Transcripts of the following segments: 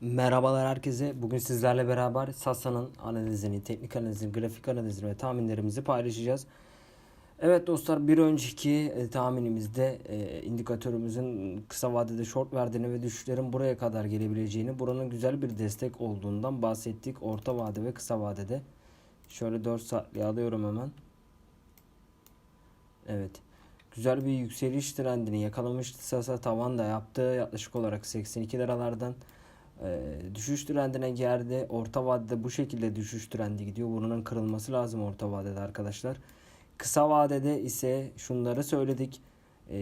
Merhabalar herkese. Bugün sizlerle beraber Sasa'nın analizini, teknik analizini, grafik analizini ve tahminlerimizi paylaşacağız. Evet dostlar bir önceki e, tahminimizde e, indikatörümüzün kısa vadede short verdiğini ve düşüşlerin buraya kadar gelebileceğini, buranın güzel bir destek olduğundan bahsettik. Orta vade ve kısa vadede. Şöyle 4 saatliği alıyorum hemen. Evet. Güzel bir yükseliş trendini yakalamıştı Sasa tavan da yaptı. Yaklaşık olarak 82 liralardan düşüş trendine geldi. Orta vadede bu şekilde düşüş trendi gidiyor. Bunun kırılması lazım orta vadede arkadaşlar. Kısa vadede ise şunları söyledik. E,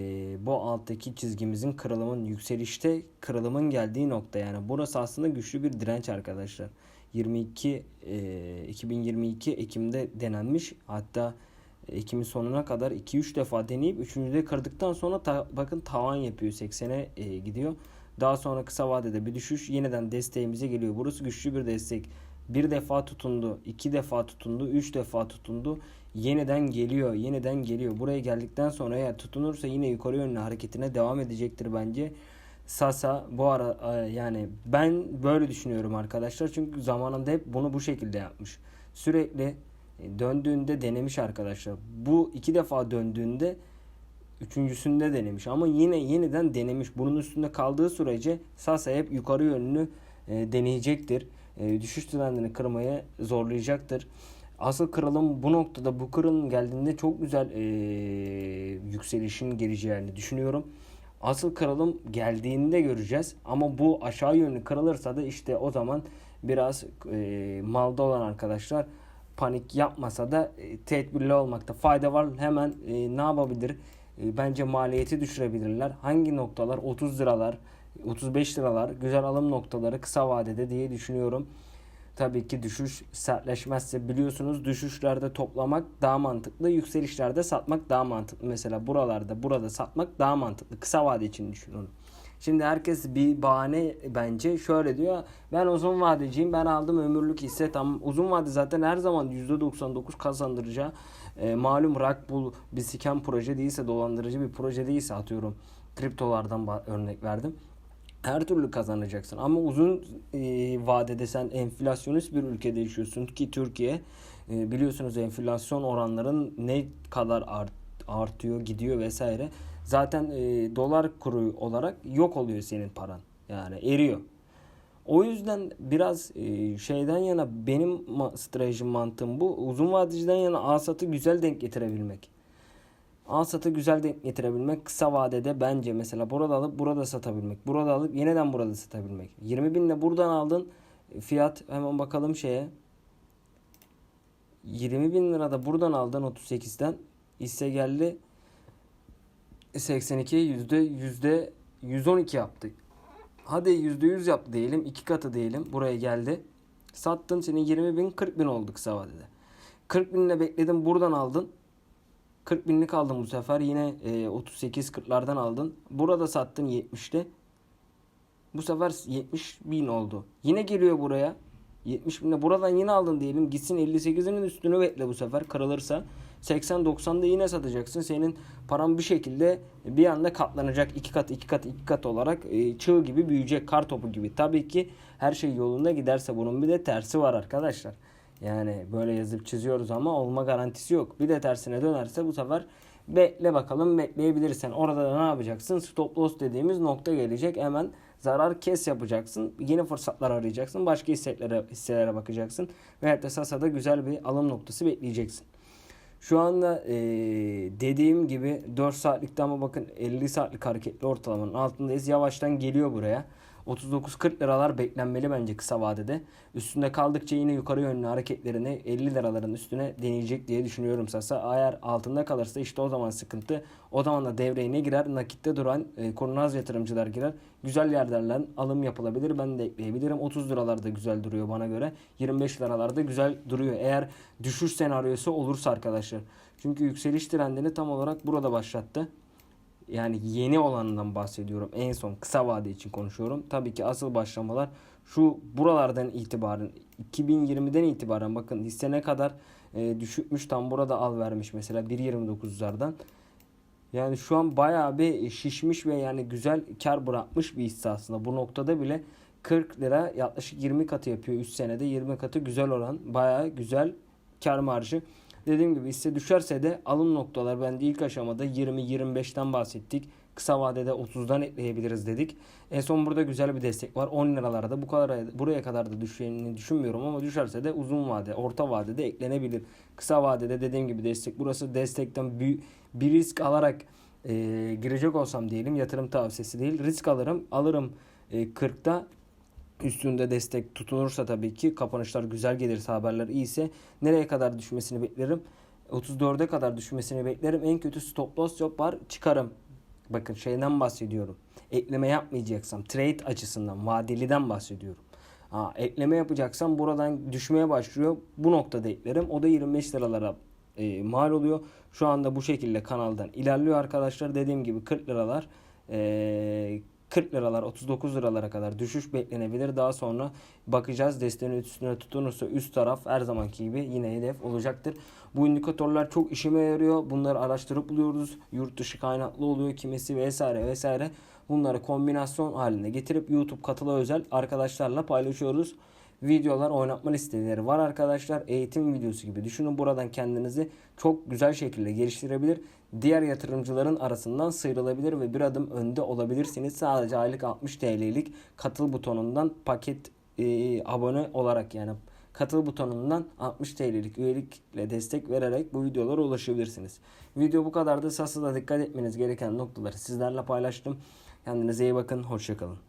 bu alttaki çizgimizin kırılımın yükselişte kırılımın geldiği nokta yani burası aslında güçlü bir direnç arkadaşlar. 22 e, 2022 Ekim'de denenmiş. Hatta Ekim'in sonuna kadar 2-3 defa deneyip 3. kırdıktan sonra ta, bakın tavan yapıyor 80'e e, gidiyor. Daha sonra kısa vadede bir düşüş yeniden desteğimize geliyor. Burası güçlü bir destek. Bir defa tutundu, iki defa tutundu, üç defa tutundu. Yeniden geliyor, yeniden geliyor. Buraya geldikten sonra eğer tutunursa yine yukarı yönlü hareketine devam edecektir bence. Sasa bu ara e, yani ben böyle düşünüyorum arkadaşlar. Çünkü zamanında hep bunu bu şekilde yapmış. Sürekli e, döndüğünde denemiş arkadaşlar. Bu iki defa döndüğünde üçüncüsünde denemiş ama yine yeniden denemiş. Bunun üstünde kaldığı sürece Sasa hep yukarı yönlü e, deneyecektir. E, düşüş trendini kırmaya zorlayacaktır. Asıl kırılım bu noktada bu kırılım geldiğinde çok güzel e, yükselişin geleceğini düşünüyorum. Asıl kırılım geldiğinde göreceğiz. Ama bu aşağı yönlü kırılırsa da işte o zaman biraz e, malda olan arkadaşlar panik yapmasa da e, tedbirli olmakta fayda var. Hemen e, ne yapabilir? E, bence maliyeti düşürebilirler. Hangi noktalar? 30 liralar, 35 liralar güzel alım noktaları kısa vadede diye düşünüyorum. Tabii ki düşüş sertleşmezse biliyorsunuz düşüşlerde toplamak daha mantıklı, yükselişlerde satmak daha mantıklı. Mesela buralarda burada satmak daha mantıklı. Kısa vade için düşünüyorum. Şimdi herkes bir bahane bence şöyle diyor. Ben uzun vadeciyim. Ben aldım ömürlük hisse. Tam uzun vade zaten her zaman %99 kazandıracağı e, malum Rockbull bir siken proje değilse dolandırıcı bir proje değilse atıyorum kriptolardan örnek verdim. Her türlü kazanacaksın ama uzun e, vadede sen enflasyonist bir ülkede yaşıyorsun ki Türkiye e, biliyorsunuz enflasyon oranların ne kadar art, artıyor gidiyor vesaire. Zaten e, dolar kuru olarak yok oluyor senin paran. Yani eriyor. O yüzden biraz e, şeyden yana benim stratejim mantığım bu. Uzun vadeciden yana alsatı güzel denk getirebilmek. Alsatı güzel denk getirebilmek kısa vadede bence mesela burada alıp burada satabilmek. Burada alıp yeniden burada satabilmek. 20 binle buradan aldın fiyat hemen bakalım şeye. 20 bin lirada buradan aldın 38'den hisse geldi 82 yüzde yüzde 112 yaptı. Hadi yüzde yüz yaptı diyelim. iki katı diyelim. Buraya geldi. Sattın senin 20 bin 40 bin oldu kısa vadede. 40 binle bekledin buradan aldın. 40 binlik aldın bu sefer. Yine e, 38-40'lardan aldın. Burada sattın 70'te. Bu sefer 70 bin oldu. Yine geliyor buraya. 70 binle buradan yine aldın diyelim. Gitsin 58'inin üstünü bekle bu sefer kırılırsa. 80-90'da yine satacaksın. Senin paran bir şekilde bir anda katlanacak. iki kat iki kat iki kat olarak e, çığ gibi büyüyecek. Kar topu gibi. Tabii ki her şey yolunda giderse bunun bir de tersi var arkadaşlar. Yani böyle yazıp çiziyoruz ama olma garantisi yok. Bir de tersine dönerse bu sefer bekle bakalım bekleyebilirsen. Orada da ne yapacaksın? Stop loss dediğimiz nokta gelecek. Hemen zarar kes yapacaksın. Yeni fırsatlar arayacaksın. Başka hisselere, hisselere bakacaksın. Ve hatta Sasa'da güzel bir alım noktası bekleyeceksin. Şu anda e, dediğim gibi 4 saatlikte ama bakın 50 saatlik hareketli ortalamanın altındayız. Yavaştan geliyor buraya. 39-40 liralar beklenmeli bence kısa vadede. Üstünde kaldıkça yine yukarı yönlü hareketlerini 50 liraların üstüne deneyecek diye düşünüyorum Sasa. Eğer altında kalırsa işte o zaman sıkıntı. O zaman da devreye ne girer? Nakitte duran e, kurnaz yatırımcılar girer. Güzel yerlerden alım yapılabilir. Ben de ekleyebilirim. 30 liralarda güzel duruyor bana göre. 25 liralarda güzel duruyor. Eğer düşüş senaryosu olursa arkadaşlar. Çünkü yükseliş trendini tam olarak burada başlattı. Yani yeni olanından bahsediyorum. En son kısa vade için konuşuyorum. Tabii ki asıl başlamalar şu buralardan itibaren 2020'den itibaren bakın hisse ne kadar e, düşükmüş tam burada al vermiş mesela 1.29'lardan. Yani şu an bayağı bir şişmiş ve yani güzel kar bırakmış bir hisse aslında. Bu noktada bile 40 lira yaklaşık 20 katı yapıyor 3 senede 20 katı güzel oran baya güzel kar marjı. Dediğim gibi hisse düşerse de alım noktalar bende ilk aşamada 20-25'ten bahsettik. Kısa vadede 30'dan ekleyebiliriz dedik. En son burada güzel bir destek var. 10 liralarda bu kadar buraya kadar da düşeceğini düşünmüyorum ama düşerse de uzun vade, orta vadede eklenebilir. Kısa vadede dediğim gibi destek burası. Destekten bir, bir risk alarak e, girecek olsam diyelim yatırım tavsiyesi değil. Risk alırım. Alırım e, 40'ta üstünde destek tutunursa tabii ki kapanışlar güzel gelirse haberler iyiyse nereye kadar düşmesini beklerim. 34'e kadar düşmesini beklerim. En kötü stop loss yapar çıkarım. Bakın şeyden bahsediyorum. Ekleme yapmayacaksam trade açısından vadeliden bahsediyorum. Ha, ekleme yapacaksam buradan düşmeye başlıyor. Bu noktada eklerim. O da 25 liralara e, mal oluyor. Şu anda bu şekilde kanaldan ilerliyor arkadaşlar. Dediğim gibi 40 liralar e, 40 liralar 39 liralara kadar düşüş beklenebilir. Daha sonra bakacağız desteğin üstüne tutunursa üst taraf her zamanki gibi yine hedef olacaktır. Bu indikatörler çok işime yarıyor. Bunları araştırıp buluyoruz. Yurt dışı kaynaklı oluyor kimisi vesaire vesaire. Bunları kombinasyon halinde getirip YouTube katılı özel arkadaşlarla paylaşıyoruz. Videolar oynatma listeleri var arkadaşlar. Eğitim videosu gibi düşünün. Buradan kendinizi çok güzel şekilde geliştirebilir. Diğer yatırımcıların arasından sıyrılabilir ve bir adım önde olabilirsiniz. Sadece aylık 60 TL'lik katıl butonundan paket e, abone olarak yani katıl butonundan 60 TL'lik üyelikle destek vererek bu videolara ulaşabilirsiniz. Video bu kadardı. Sası'da dikkat etmeniz gereken noktaları sizlerle paylaştım. Kendinize iyi bakın. Hoşçakalın.